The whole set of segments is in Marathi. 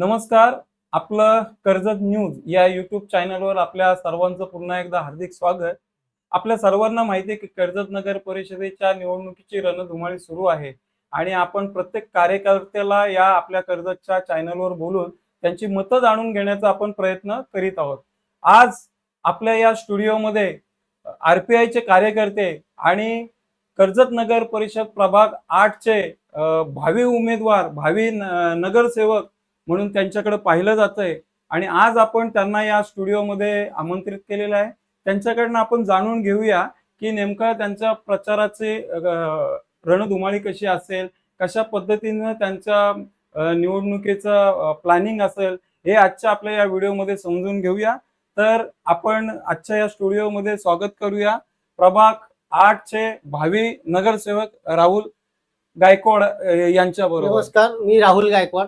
नमस्कार आपलं कर्जत न्यूज या युट्यूब चॅनलवर आपल्या सर्वांचं पुन्हा एकदा हार्दिक स्वागत. आपल्या सर्वांना माहिती आहे की कर्जत नगर परिषदेच्या निवडणुकीची रणधुमाळी सुरू आहे आणि आपण प्रत्येक कार्यकर्त्याला या आपल्या कर्जतच्या चॅनलवर बोलून त्यांची मतं जाणून घेण्याचा आपण प्रयत्न करीत आहोत. आज आपल्या या स्टुडिओमध्ये आरपीआयचे कार्यकर्ते आणि कर्जत नगर परिषद प्रभाग आठचे भावी उमेदवार भावी नगरसेवक म्हणून त्यांच्याकडे पाहिलं जातंय. आणि आज आपण त्यांना या स्टुडिओमध्ये आमंत्रित केलेलं आहे. त्यांच्याकडनं आपण जाणून घेऊया की नेमका त्यांच्या प्रचाराचे रणधुमाळी कशी असेल? कशा पद्धतीनं त्यांच्या निवडणुकीचं प्लॅनिंग असेल? हे आजच्या आपल्या या व्हिडिओमध्ये समजून घेऊया. तर आपण आजच्या या स्टुडिओमध्ये स्वागत करूया. प्रभाग आठचे भावी नगरसेवक राहुल गायकवाड यांच्या बरोबर नमस्कार मी राहुल गायकवाड.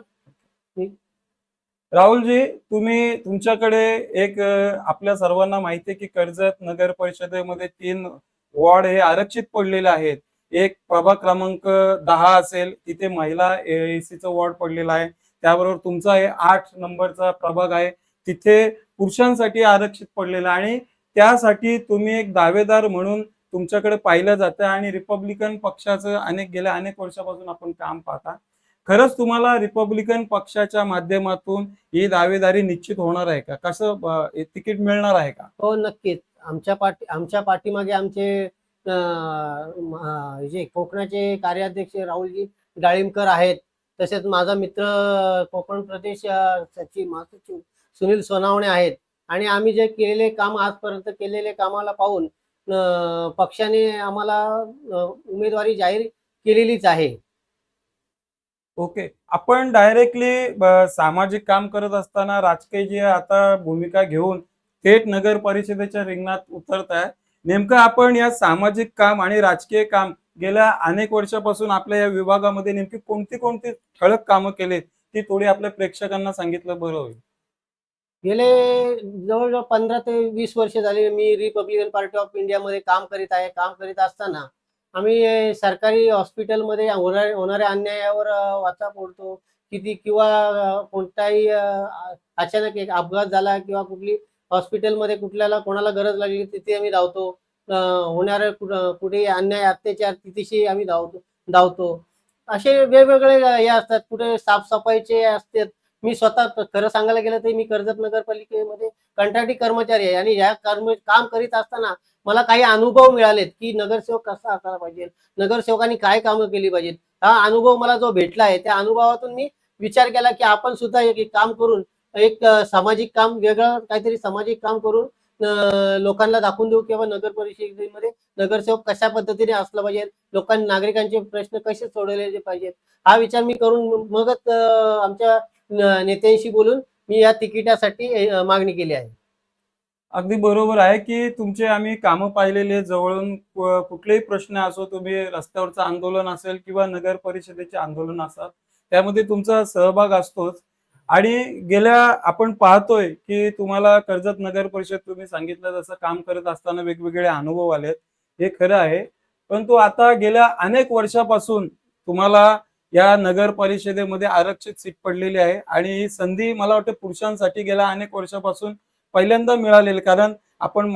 राहुलजी तुम्ही तुमच्याकडे एक आपल्या सर्वांना माहिती आहे की कर्जत नगर परिषदेमध्ये तीन वॉर्ड हे आरक्षित पडलेले आहेत. एक प्रभाग क्रमांक दहा असेल तिथे महिला एसीचं वॉर्ड पडलेला आहे. त्याबरोबर तुमचा हे आठ नंबरचा प्रभाग आहे. तिथे पुरुषांसाठी आरक्षित पडलेला आहे आणि त्यासाठी तुम्ही एक दावेदार म्हणून तुमच्याकडे पाहिलं जातं आणि रिपब्लिकन पक्षाचं अनेक गेल्या अनेक वर्षापासून आपण काम पाहता. खरंच तुम्हाला रिपब्लिकन पक्षाच्या माध्यमातून ही दावेदारी निश्चित होणार आहे का? कसं तिकीट मिळणार आहे का? हो नक्कीच. आमच्या पाठी आमच्या पाठीमागे आमचे जे कोकणाचे कार्याध्यक्ष राहुलजी डाळिंबकर आहेत. तसेच माझा मित्र कोकण प्रदेश अं, सचिव महासचिव सुनील सोनावणे आहेत. आणि आम्ही जे केलेले काम आजपर्यंत केलेले कामाला पाहून पक्षाने आम्हाला उमेदवारी जाहीर केलेलीच आहे. ओके. आपण डायरेक्टली सामाजिक काम करत असताना राजकीय जी आता भूमिका घेऊन थेट नगर परिषदेच्या रिंगणात उतरत आहे नेमकं आपण या सामाजिक काम आणि राजकीय काम गेल्या अनेक वर्षापासून आपल्या या विभागामध्ये नेमकी कोणती कोणती ठळक कामं केलीत ती थोडी आपल्या प्रेक्षकांना सांगितलं बरं होईल. गेले जवळजवळ पंधरा ते वीस वर्ष झाले मी रिपब्लिकन पार्टी ऑफ इंडियामध्ये काम करीत आहे. काम करीत असताना आम्ही सरकारी हॉस्पिटलमध्ये होणाऱ्या होणाऱ्या अन्यायावर वाचा फोडतो. किती किंवा कोणताही अचानक एक अपघात झाला किंवा कुठली हॉस्पिटलमध्ये कुठल्याला कोणाला गरज लागली तिथे आम्ही धावतो. होणारे कुठे अन्याय अत्याचार तिथेशी आम्ही धावतो धावतो. असे वेगवेगळे हे असतात. कुठे साफसफाईचे असतात. मी स्वतः खरं सांगायला गेलं तर मी कर्जत नगरपालिकेमध्ये कंत्राटी कर्मचारी आहे. आणि ह्या कर्म काम करीत असताना मला काही अनुभव मिळालेत की नगरसेवक कसा असायला पाहिजे नगरसेवकांनी काय कामं केली पाहिजेत? हा अनुभव मला जो भेटला आहे त्या अनुभवातून मी विचार केला की आपण सुद्धा एक काम करून एक सामाजिक काम वेगळं काहीतरी सामाजिक काम करून लोकांना दाखवून देऊ किंवा नगर परिषदेमध्ये नगरसेवक कशा पद्धतीने असला पाहिजे लोकांनी नागरिकांचे प्रश्न कसे सोडवले पाहिजेत? हा विचार मी करून मगच आमच्या नेत्यांशी बोलून मी या तिकिटासाठी मागणी केली आहे. अगदी बरोबर आहे की तुमचे आम्ही कामं पाहिलेले जवळून कुठलेही प्रश्न असो तुम्ही रस्त्यावरचं आंदोलन असेल किंवा नगर परिषदेचे आंदोलन असाल त्यामध्ये तुमचा सहभाग असतोच. आणि गेल्या आपण पाहतोय की तुम्हाला कर्जत नगर परिषद तुम्ही सांगितलं जसं काम करत असताना वेगवेगळे अनुभव आलेत. हे खरं आहे. परंतु आता गेल्या अनेक वर्षापासून तुम्हाला या नगर परिषदेमध्ये आरक्षित सीट पडलेली आहे. आणि ही संधी मला वाटतं पुरुषांसाठी गेल्या अनेक वर्षापासून पहिल्यांदा मिळालेली. कारण आपण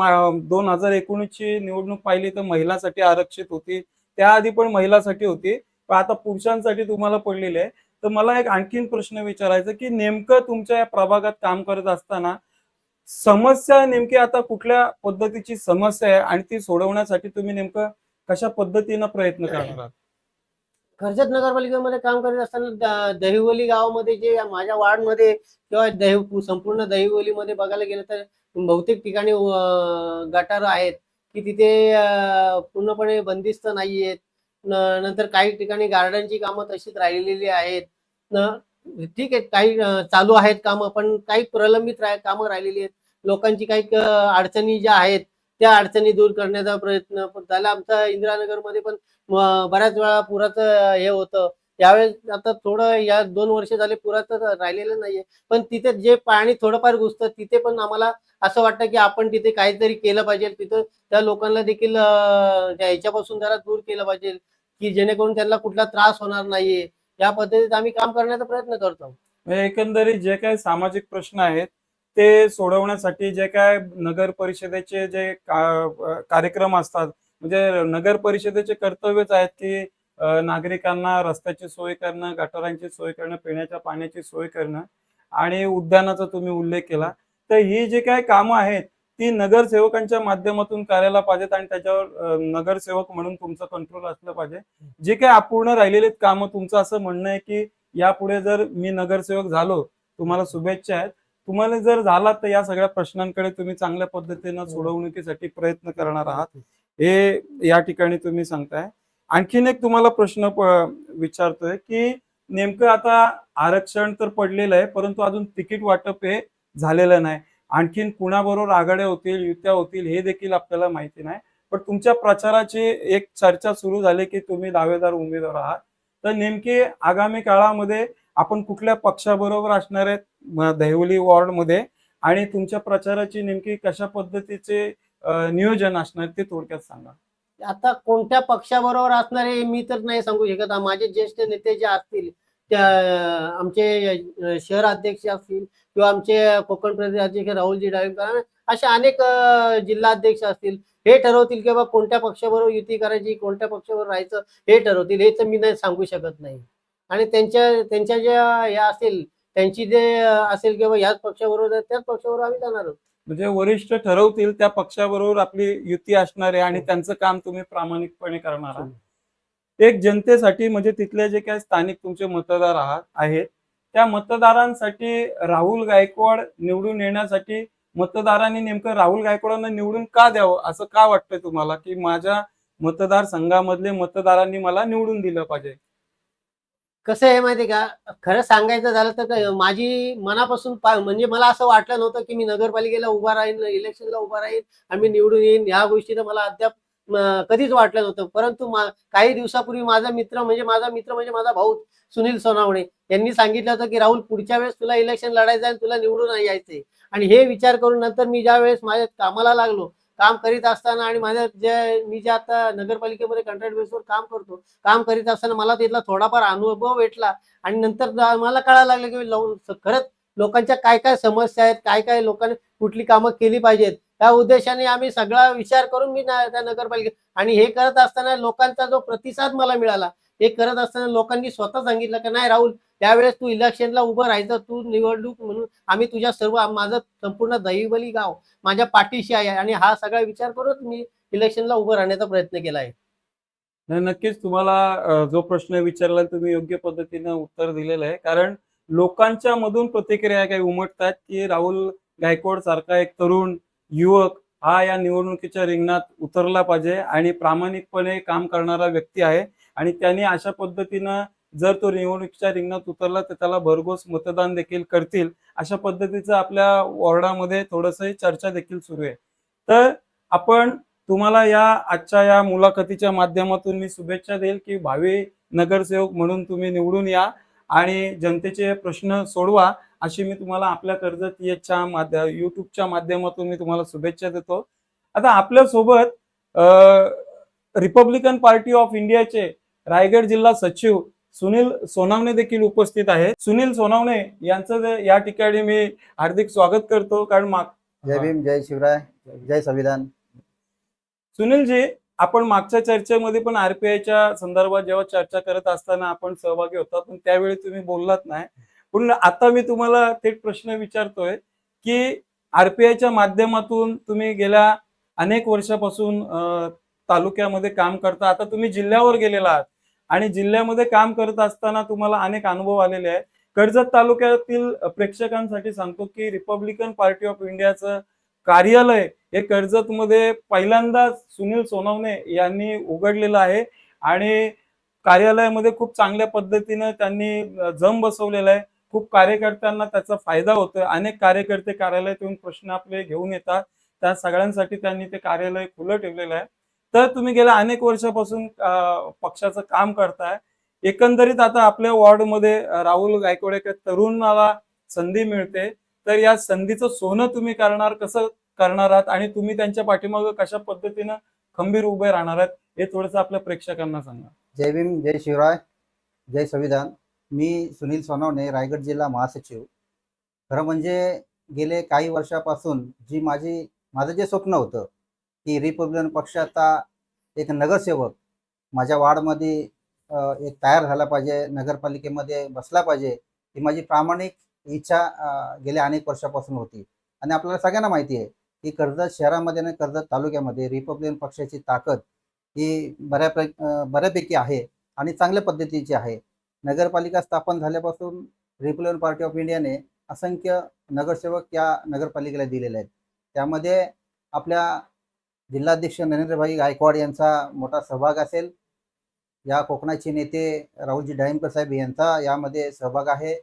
दोन हजार एकोणीसची निवडणूक पाहिली तर महिलांसाठी आरक्षित होती. त्याआधी पण महिलांसाठी होती. पण आता पुरुषांसाठी तुम्हाला पडलेली आहे. तर मला एक आणखीन प्रश्न विचारायचा की नेमकं तुमच्या या प्रभागात काम करत असताना समस्या नेमकी आता कुठल्या पद्धतीची समस्या आहे आणि ती सोडवण्यासाठी तुम्ही नेमकं कशा पद्धतीनं प्रयत्न करणार? आहात कर्जत नगरपालिकेमध्ये काम करत असताना द- दहिवली गावामध्ये जे माझ्या वार्डमध्ये किंवा दहि संपूर्ण दहिवलीमध्ये बघायला गेलं तर बहुतेक ठिकाणी गटार आहेत की तिथे पूर्णपणे बंदिस्त नाही आहेत न- नंतर काही ठिकाणी गार्डनची कामं तशीच राहिलेली आहेत. न- ठीक आहे काही चालू आहेत कामं पण काही प्रलंबित राह कामं राहिलेली आहेत. लोकांची काही अडचणी ज्या आहेत त्या अडचणी दूर करण्याचा प्रयत्न पण झाला. आमचा इंदिरानगरमध्ये पण बऱ्याच वेळा पुराचं हे होतं. यावेळेस आता थोडं या दोन वर्ष झाले पुराचं राहिलेलं नाहीये. पण तिथे जे पाणी थोडंफार घुसतं तिथे पण आम्हाला असं वाटतं की आपण तिथे काहीतरी केलं पाहिजे. तिथं त्या लोकांना देखील ह्याच्यापासून जरा दूर केलं पाहिजे की जेणेकरून त्यांना कुठला त्रास होणार नाहीये. या पद्धतीत आम्ही काम करण्याचा प्रयत्न करतो. एकंदरीत जे काही सामाजिक प्रश्न आहेत ते सोडवण्यासाठी जे काय नगर परिषदेचे जे कार्यक्रम असतात म्हणजे नगर परिषदेचे कर्तव्यच आहेत की नागरिकांना रस्त्याची सोय करणं गटारांची सोय करणं पिण्याच्या पाण्याची सोय करणं आणि उद्यानाचा तुम्ही उल्लेख केला. तर ही जी काय कामं आहेत ती नगरसेवकांच्या माध्यमातून करायला पाहिजेत आणि त्याच्यावर नगरसेवक म्हणून तुमचं कंट्रोल असलं पाहिजे. जे काही अपूर्ण राहिलेले कामं तुमचं असं म्हणणं आहे की यापुढे जर मी नगरसेवक झालो तुम्हाला शुभेच्छा आहेत. तुम्हाला जर झाला तर या सगळ्या प्रश्नांकडे तुम्ही चांगल्या पद्धतीनं सोडवणुकीसाठी प्रयत्न करणार आहात. हे या ठिकाणी तुम्ही सांगताय. आणखीन एक तुम्हाला प्रश्न विचारतोय की नेमकं आता आरक्षण तर पडलेलं आहे परंतु अजून तिकीट वाटप हे झालेलं नाही. आणखीन कुणाबरोबर आघाड्या होतील युत्या होतील हे देखील आपल्याला माहिती नाही. पण तुमच्या प्रचाराची एक चर्चा सुरू झाली की तुम्ही दावेदार उमेदवार आहात. तर नेमके आगामी काळामध्ये आपण कुठल्या पक्षाबरोबर असणार आहेत म- दहिवली वॉर्डमध्ये आणि तुमच्या प्रचाराची नेमकी कशा पद्धतीचे नियोजन असणार ते थोडक्यात सांगा. आता कोणत्या पक्षाबरोबर असणार आहे मी तर नाही सांगू शकत. माझे ज्येष्ठ नेते जे असतील त्या आमचे शहर अध्यक्ष असतील किंवा आमचे कोकण प्रदेश अध्यक्ष राहुलजी डाळिंबकर असे अनेक जिल्हा अध्यक्ष असतील हे ठरवतील की बाबा कोणत्या पक्षाबरोबर युती करायची कोणत्या पक्षाबरोबर राहायचं हे ठरवतील हे तर मी नाही सांगू शकत नाही. आणि त्यांच्या त्यांच्या ज्या या असतील त्यांची जे असेल की बाबा ह्याच पक्षाबरोबर त्याच पक्षाबरोबर आम्ही जाणार आहोत. म्हणजे वरिष्ठ ठरवतील त्या पक्षाबरोबर आपली युती असणार आहे आणि त्यांचं काम तुम्ही प्रामाणिकपणे करणार आहात. एक जनतेसाठी म्हणजे तिथले जे काही स्थानिक तुमचे मतदार आहात आहेत त्या मतदारांसाठी राहुल गायकवाड निवडून येण्यासाठी मतदारांनी नेमकं राहुल गायकवाडांना निवडून का द्यावं असं का वाटतंय तुम्हाला? की माझ्या मतदारसंघामधले मतदारांनी मला निवडून दिलं पाहिजे? कसं आहे माहितीये का? खरं सांगायचं झालं तर माझी मनापासून पा- म्हणजे मला असं वाटलं नव्हतं की मी नगरपालिकेला उभा राहीन इलेक्शनला उभा राहीन आणि मी निवडून येईन. ह्या गोष्टीनं मला अद्याप कधीच वाटलं नव्हतं. परंतु काही दिवसापूर्वी माझा मित्र म्हणजे माझा मित्र म्हणजे माझा भाऊ सुनील सोनावणे यांनी सांगितलं होतं की राहुल पुढच्या वेळेस तुला इलेक्शन लढायचं आहे आणि तुला निवडून यायचंय. आणि हे विचार करून नंतर मी ज्या वेळेस माझ्या कामाला लागलो काम करीत असताना आणि माझ्या जे मी जे आता नगरपालिकेमध्ये कंट्रॅक्ट बेसवर काम करतो काम करीत असताना मला तिथला थोडाफार अनुभव भेटला आणि नंतर मला कळायला लागलं की लावून खरंच लोकांच्या काय काय समस्या आहेत काय काय लोकांनी कुठली कामं केली पाहिजेत. त्या उद्देशाने आम्ही सगळा विचार करून मी त्या नगरपालिके आणि हे करत असताना लोकांचा जो प्रतिसाद मला मिळाला हे करत असताना लोकांनी स्वतः सांगितलं की नाही राहुल त्यावेळेस तू इलेक्शनला उभं राहायचं तू निवडणूक म्हणून आम्ही तुझ्या सर्व माझं संपूर्ण दहिवली गाव माझ्या पाठीशी आहे आणि हा सगळा विचार करून मी इलेक्शनला उभं राहण्याचा प्रयत्न केला आहे. नाही, नक्कीच तुम्हाला जो प्रश्न विचारला तुम्ही योग्य पद्धतीनं उत्तर दिलेलं आहे. कारण लोकांच्या मधून प्रतिक्रिया काही उमटतात की राहुल गायकवाड सारखा एक तरुण युवक हा या निवडणुकीच्या रिंगणात उतरला पाहिजे आणि प्रामाणिकपणे काम करणारा व्यक्ती आहे. आणि त्यांनी अशा पद्धतीनं जर तो निवडणुकीच्या रिंगणात उतरला तर त्याला भरघोस मतदान देखील करतील. अशा पद्धतीचं आपल्या वॉर्डामध्ये थोडस चर्चा देखील सुरू आहे. तर आपण तुम्हाला या आजच्या या मुलाखतीच्या माध्यमातून मी शुभेच्छा देईल की भावी नगरसेवक म्हणून तुम्ही निवडून या आणि जनतेचे प्रश्न सोडवा अशी मी तुम्हाला आपल्या कर्जत याच्या माध्य युट्यूबच्या माध्यमातून मी तुम्हाला शुभेच्छा देतो. आता आपल्यासोबत रिपब्लिकन पार्टी ऑफ इंडियाचे रायगड जिल्हा सचिव सुनील सोनावणे देखील उपस्थित आहेत. सुनील सोनावणे यांचं या ठिकाणी मी हार्दिक स्वागत करतो. कारण माग जय भीम जय शिवराय जय संविधान. सुनीलजी आपण मागच्या चर्चेमध्ये पण आरपीआयच्या संदर्भात जेव्हा चर्चा करत असताना आपण सहभागी होता पण त्यावेळी तुम्ही बोललात नाही. पण आता मी तुम्हाला थेट प्रश्न विचारतोय की आरपीआयच्या माध्यमातून तुम्ही गेल्या अनेक वर्षापासून तालुक्यामध्ये काम करता. आता तुम्ही जिल्ह्यावर गेलेला आहात. आणि जिल्ह्यामध्ये काम करत असताना तुम्हाला अनेक अनुभव आलेले आहेत. कर्जत तालुक्यातील प्रेक्षकांसाठी सांगतो की रिपब्लिकन पार्टी ऑफ इंडियाचं कार्यालय हे कर्जत मध्ये पहिल्यांदा सुनील सोनवणे यांनी उघडलेलं आहे. आणि कार्यालयामध्ये खूप चांगल्या पद्धतीनं त्यांनी जम बसवलेला आहे. खूप कार्यकर्त्यांना त्याचा फायदा होतोय. अनेक कार्यकर्ते कार्यालयात येऊन प्रश्न आपले घेऊन येतात. त्या सगळ्यांसाठी त्यांनी ते कार्यालय खुलं ठेवलेलं आहे. तर तुम्ही गेल्या अनेक वर्षापासून पक्षाचं काम करताय. एकंदरीत आता आपल्या वॉर्डमध्ये राहुल गायकवाड एका तरुणाला संधी मिळते. तर या संधीचं सोनं तुम्ही करणार कसं करणार आहात? आणि तुम्ही त्यांच्या पाठीमागं कशा पद्धतीनं खंबीर उभे राहणार आहात? हे थोडंसं आपल्या प्रेक्षकांना सांगा. जय भीम जय शिवराय जय संविधान. मी सुनील सोनवणे रायगड जिल्हा महासचिव. खरं म्हणजे गेले काही वर्षापासून जी माझी माझं जे स्वप्न होतं की रिपब्लिकन पक्षाचा एक नगरसेवक माझ्या वार्डमध्ये एक तयार झाला पाहिजे नगरपालिकेमध्ये बसला पाहिजे ही माझी प्रामाणिक इच्छा गेल्या अनेक वर्षापासून होती. आणि आपल्याला सगळ्यांना माहिती आहे की कर्जत शहरामध्ये आणि कर्जत तालुक्यामध्ये रिपब्लिकन पक्षाची ताकद ही बऱ्यापै बऱ्यापैकी आहे आणि चांगल्या पद्धतीची आहे. नगरपालिका स्थापन झाल्यापासून रिपब्लिकन पार्टी ऑफ इंडियाने असंख्य नगरसेवक या नगरपालिकेला दिलेले आहेत. त्यामध्ये आपल्या जिल्हाध्यक्ष नरेंद्रभाई गायकवाड यांचा मोठा सहभाग असेल. या कोकणाचे नेते राहुलजी डाळिंबकर साहेब यांचा यामध्ये सहभाग आहे.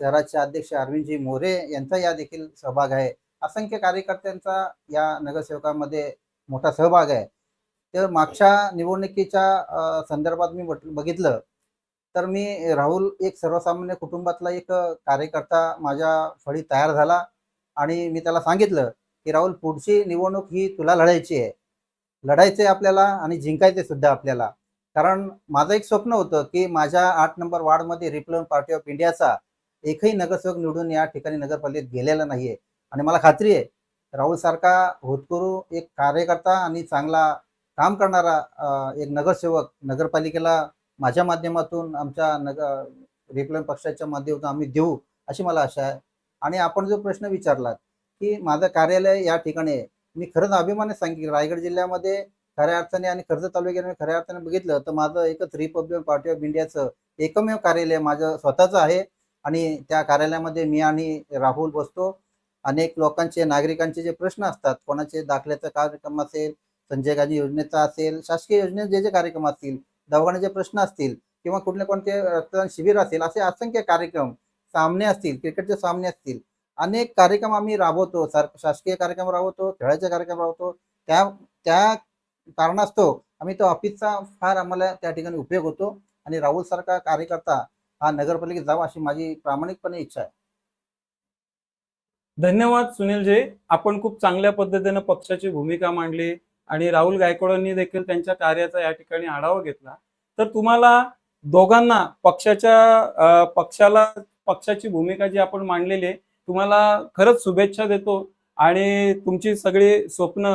शहराचे अध्यक्ष अरविंदजी मोरे यांचा या देखील सहभाग आहे. असंख्य कार्यकर्त्यांचा या नगरसेवकामध्ये मोठा सहभाग आहे. तर मागच्या निवडणुकीच्या संदर्भात मी बघितलं तर मी राहुल एक सर्वसामान्य कुटुंबातला एक कार्यकर्ता माझ्या फळी तयार झाला आणि मी त्याला सांगितलं की राहुल पुढची निवडणूक ही तुला लढायची आहे. लढायचे आपल्याला आणि जिंकायचे सुद्धा आपल्याला. कारण माझं एक स्वप्न होतं की माझ्या आठ नंबर वार्डमध्ये रिपब्लिकन पार्टी ऑफ इंडियाचा एकही नगरसेवक निवडून या ठिकाणी नगरपालिकेत गेलेला नाहीये. आणि मला खात्री आहे राहुल सारखा होतकरू एक कार्यकर्ता आणि चांगला काम करणारा एक नगरसेवक नगरपालिकेला माझ्या माध्यमातून आमच्या नगर रिपब्लिकन पक्षाच्या माध्यमातून आम्ही देऊ अशी मला आशा आहे. आणि आपण जो प्रश्न विचारलात की माझं कार्यालय या ठिकाणी आहे. मी खरंच अभिमाने सांगितलं रायगड जिल्ह्यामध्ये खऱ्या अर्थाने आणि कर्जत तालुक्याने खऱ्या अर्थाने बघितलं तर माझं एकच रिपब्लिकन पार्टी ऑफ इंडियाचं एकमेव कार्यालय माझं स्वतःचं आहे. आणि त्या कार्यालयामध्ये मी आणि राहुल बसतो. अनेक लोकांचे नागरिकांचे जे प्रश्न असतात कोणाचे दाखल्याचा कार्यक्रम असेल संजय गांधी योजनेचा असेल शासकीय योजनेत जे जे कार्यक्रम असतील दवाखान्याचे प्रश्न असतील किंवा कुठले कोणते रक्तदान शिबिर असेल असे असंख्य कार्यक्रम सामने असतील क्रिकेटचे सामने असतील अनेक कार्यक्रम आम्ही राबवतो. शासकीय कार्यक्रम राबवतो खेळाचे कार्यक्रम राबवतो. त्या त्या कारणास्तव आम्ही तो ऑफिसचा फार आम्हाला त्या ठिकाणी उपयोग होतो आणि राहुल सारखा कार्यकर्ता हा नगरपालिकेत जावा अशी माझी प्रामाणिकपणे इच्छा आहे. धन्यवाद सुनीलजी. आपण खूप चांगल्या पद्धतीने पक्षाची भूमिका मांडली आणि राहुल गायकवाडांनी देखील त्यांच्या कार्याचा या ठिकाणी आढावा घेतला. तर तुम्हाला दोघांना पक्षाच्या पक्षाला पक्षाची भूमिका जी आपण मांडलेली आहे तुम्हाला खरंच शुभेच्छा देतो. आणि तुमची सगळी स्वप्न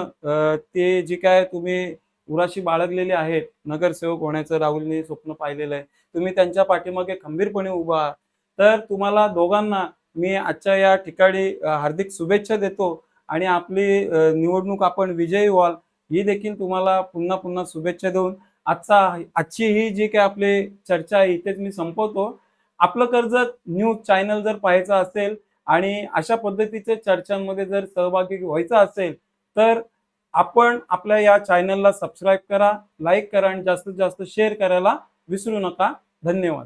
ते जी काय तुम्ही उराशी बाळगलेली आहेत नगरसेवक होण्याचं राहुलने स्वप्न पाहिलेलं आहे तुम्ही त्यांच्या पाठीमागे खंबीरपणे उभा आहात. तर तुम्हाला दोघांना मी आजच्या या ठिकाणी हार्दिक शुभेच्छा देतो आणि आपली निवडणूक आपण विजयी व्हाल ही देखील तुम्हाला पुन्हा पुन्हा शुभेच्छा देऊन आजचा आजची ही जी काही आपली चर्चा आहे इथेच मी संपवतो. आपलं कर्जत न्यूज चॅनल जर पाहायचं असेल आणि अशा पद्धतीच्या चर्चांमध्ये जर सहभागी व्हायचं असेल तर आपण आपल्या या चॅनलला सबस्क्राईब करा लाईक करा आणि जास्तीत जास्त शेअर करायला विसरू नका. धन्यवाद.